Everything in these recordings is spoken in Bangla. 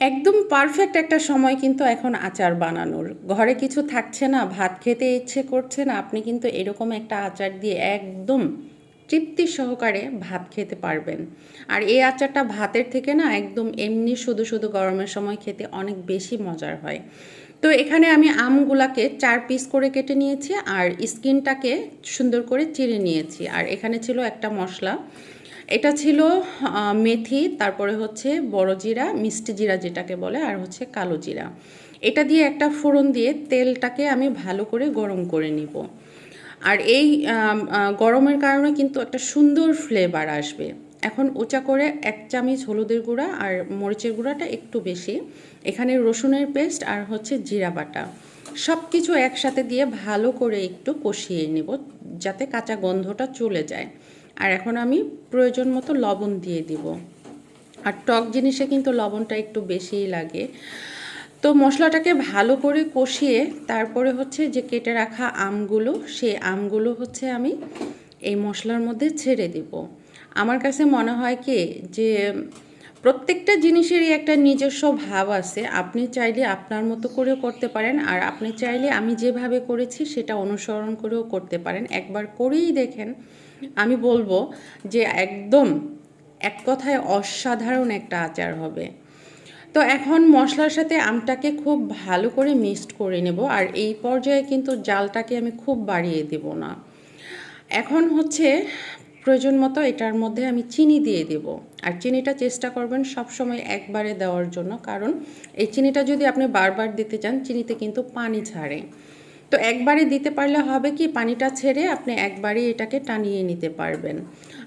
একদম পারফেক্ট একটা সময় কিন্তু এখন আচার বানানোর। ঘরে কিছু থাকছে না, ভাত খেতে ইচ্ছে করছে না, আপনি কিন্তু এরকম একটা আচার দিয়ে একদম তৃপ্তি সহকারে ভাত খেতে পারবেন। আর এই আচারটা ভাতের থেকে না একদম এমনি শুধু শুধু গরমের সময় খেতে অনেক বেশি মজার হয়। তো এখানে আমি আমগুলাকে চার পিস করে কেটে নিয়েছি আর স্কিনটাকে সুন্দর করে চিড়ে নিয়েছি। আর এখানে ছিল একটা মশলা এটা ছিল মেথি, তারপরে হচ্ছে বড় জিরা, মিষ্টি জিরা যেটাকে বলে, আর হচ্ছে কালো জিরা। এটা দিয়ে একটা ফোড়ন দিয়ে তেলটাকে আমি ভালো করে গরম করে নিব। আর এই গরমের কারণে কিন্তু একটা সুন্দর ফ্লেভার আসবে। এখন উঁচা করে এক চামচ হলুদের গুঁড়া আর মরিচের গুঁড়াটা একটু বেশি। এখানে রসুনের পেস্ট আর হচ্ছে জিরা বাটা। সব কিছু একসাথে দিয়ে ভালো করে একটু কষিয়ে নেব, যাতে কাঁচা গন্ধটা চলে যায়। আর এখন আমি প্রয়োজন মতো লবণ দিয়ে দিব। আর টক জিনিসে কিন্তু লবণটা একটু বেশিই লাগে। তো মশলাটাকে ভালো করে কষিয়ে তারপরে হচ্ছে যে কেটে রাখা আমগুলো, সেই আমগুলো হচ্ছে আমি এই মশলার মধ্যে ছেড়ে দিব। আমার কাছে মনে হয় কি যে প্রত্যেকটা জিনিসেরই একটা নিজস্ব ভাব আছে। আপনি চাইলে আপনার মতো করেও করতে পারেন আর আপনি চাইলে আমি যেভাবে করেছি সেটা অনুসরণ করেও করতে পারেন। একবার করেই দেখেন আমি বলব যে একদম এক কথায় অসাধারণ একটা আচার হবে। তো এখন মশলার সাথে আমটাকে খুব ভালো করে মিক্সড করে নেব আর এই পর্যায়ে কিন্তু জালটাকে আমি খুব বাড়িয়ে দেব না। এখন হচ্ছে প্রয়োজন মতো এটার মধ্যে আমি চিনি দিয়ে দেব। আর চিনিটা চেষ্টা করবেন সব সময় একবারে দেওয়ার জন্য, কারণ এই চিনিটা যদি আপনি বারবার দিতে চান, চিনিতে কিন্তু পানি ছাড়ে। তো একবারে দিতে পারলে হবে কি পানিটা ছেড়ে আপনি একবারে এটাকে টানিয়ে নিতে পারবেন।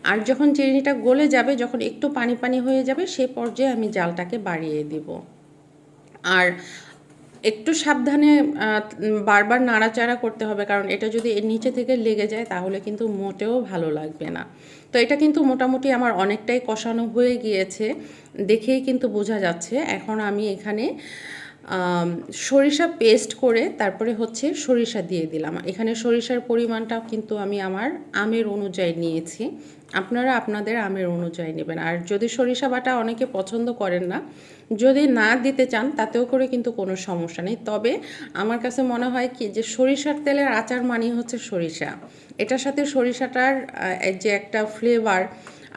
আর যখন চিনিটা গলে যাবে, যখন একটু পানি পানি হয়ে যাবে সেই পর্যায়ে আমি জালটাকে বাড়িয়ে দিব। আর একটু সাবধানে বারবার নাড়াচাড়া করতে হবে, কারণ এটা যদি এর নিচে থেকে লেগে যায়, তাহলে কিন্তু মোটেও ভালো লাগবে না। তো এটা কিন্তু মোটামুটি আমার অনেকটাই কষানো হয়ে গিয়েছে, দেখেই কিন্তু বোঝা যাচ্ছে। এখন আমি এখানে সরিষা পেস্ট করে তারপরে হচ্ছে সরিষা দিয়ে দিলাম। এখানে সরিষার পরিমাণটা কিন্তু আমি আমার আমের অনুযায়ী নিয়েছি। আপনারা আপনাদের আমের অনুযায়ী নেবেন। আর যদি সরিষা বাটা অনেকে পছন্দ করেন না, যদি না দিতে চান, তাতেও করে কিন্তু কোনো সমস্যা নেই। তবে আমার কাছে মনে হয় কি, যে সরিষার তেলের আচার মানেই হচ্ছে সরিষা। এটার সাথে সরিষাটার যে একটা ফ্লেভার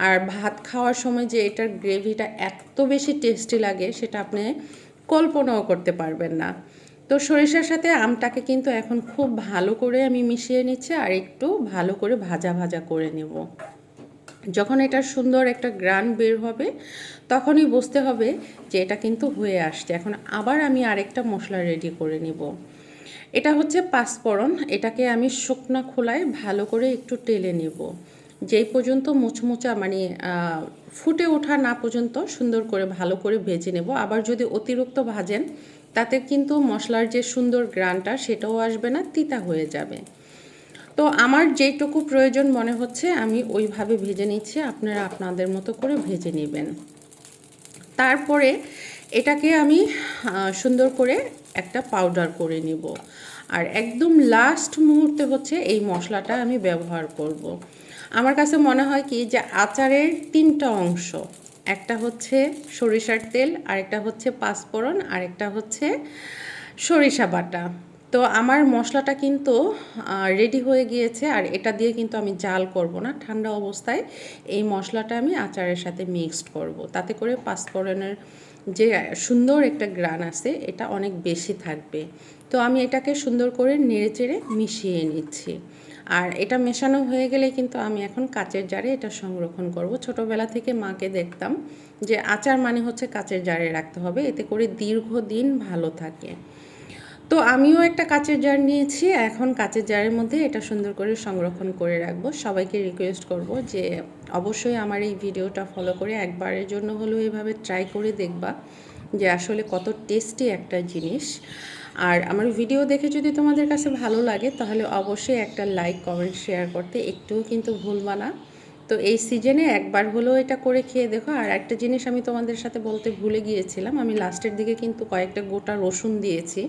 আর ভাত খাওয়ার সময় যে এটার গ্রেভিটা এত বেশি টেস্টি লাগে, সেটা আপনি কল্পনাও করতে পারবেন না। তো সরিষার সাথে আমটাকে কিন্তু এখন খুব ভালো করে আমি মিশিয়ে নিচ্ছি আর একটু ভালো করে ভাজা ভাজা করে নেব। যখন এটা সুন্দর একটা গ্রান বের হবে, তখনই বুঝতে হবে যে এটা কিন্তু হয়ে আসছে। এখন আবার আমি আরেকটা মশলা রেডি করে নিব। এটা হচ্ছে পাঁচফোড়ন। এটাকে আমি শুকনা খোলায় ভালো করে একটু টেলে নেব। যেই পর্যন্ত মুচমুচা মানে ফুটে ওঠা না পর্যন্ত সুন্দর করে ভালো করে ভেজে নেব। আবার যদি অতিরিক্ত ভাজেন, তাতে কিন্তু মশলার যে সুন্দর গ্রানটা সেটাও আসবে না, তিতা হয়ে যাবে। তো আমার যেটুকু প্রয়োজন মনে হচ্ছে, আমি ওইভাবে ভেজে নিচ্ছি। আপনারা আপনাদের মতো করে ভেজে নেবেন। তারপরে এটাকে আমি সুন্দর করে একটা পাউডার করে নিব আর একদম লাস্ট মুহূর্তে হচ্ছে এই মশলাটা আমি ব্যবহার করব। আমার কাছে মনে হয় কি যে আচারের তিনটা অংশ, একটা হচ্ছে সরিষার তেল, আরেকটা হচ্ছে পাঁচফোড়ন, আরেকটা হচ্ছে সরিষা বাটা তো আমার মশলাটা কিন্তু রেডি হয়ে গিয়েছে আর এটা দিয়ে কিন্তু আমি জাল করব না। ঠান্ডা অবস্থায় এই মশলাটা আমি আচারের সাথে মিক্সড করব। তাতে করে পাঁচফোড়নের যে সুন্দর একটা গ্রান আছে, এটা অনেক বেশি থাকবে। তো আমি এটাকে সুন্দর করে নেড়েচেড়ে মিশিয়ে নিচ্ছি। আর এটা মেশানো হয়ে গেলে কিন্তু আমি এখন কাচের জারে এটা সংরক্ষণ করব। ছোটোবেলা থেকে মাকে দেখতাম যে আচার মানে হচ্ছে কাচের জারে রাখতে হবে। এতে করে দীর্ঘদিন ভালো থাকে। তো আমিও একটা কাচের জার নিয়েছি। এখন কাচের জারের মধ্যে এটা সুন্দর করে সংরক্ষণ করে রাখব। সবাইকে রিকোয়েস্ট করব যে অবশ্যই আমার এই ভিডিওটা ফলো করে একবারের জন্য হলেও এভাবে ট্রাই করে দেখবা যে আসলে কত টেস্টি একটা জিনিস। আর আমার ভিডিও দেখে যদি তোমাদের কাছে ভালো লাগে, তাহলে অবশ্যই একটা লাইক কমেন্ট শেয়ার করতে একটুও কিন্তু ভুলবা না। তো এই সিজনে একবার হলেও এটা করে খেয়ে দেখো। আর একটা জিনিস আমি তোমাদের সাথে বলতে ভুলে গিয়েছিলাম, আমি লাস্টের দিকে কিন্তু কয়েকটা গোটা রসুন দিয়েছি।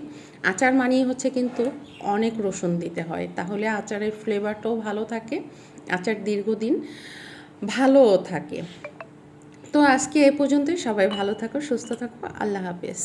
আচার মানিয়ে হচ্ছে কিন্তু অনেক রসুন দিতে হয়, তাহলে আচারের ফ্লেভারটাও ভালো থাকে, আচার দীর্ঘদিন ভালোও থাকে। তো আজকে এ পর্যন্তই, সবাই ভালো থাকো, সুস্থ থাকো, আল্লাহ হাফেজ।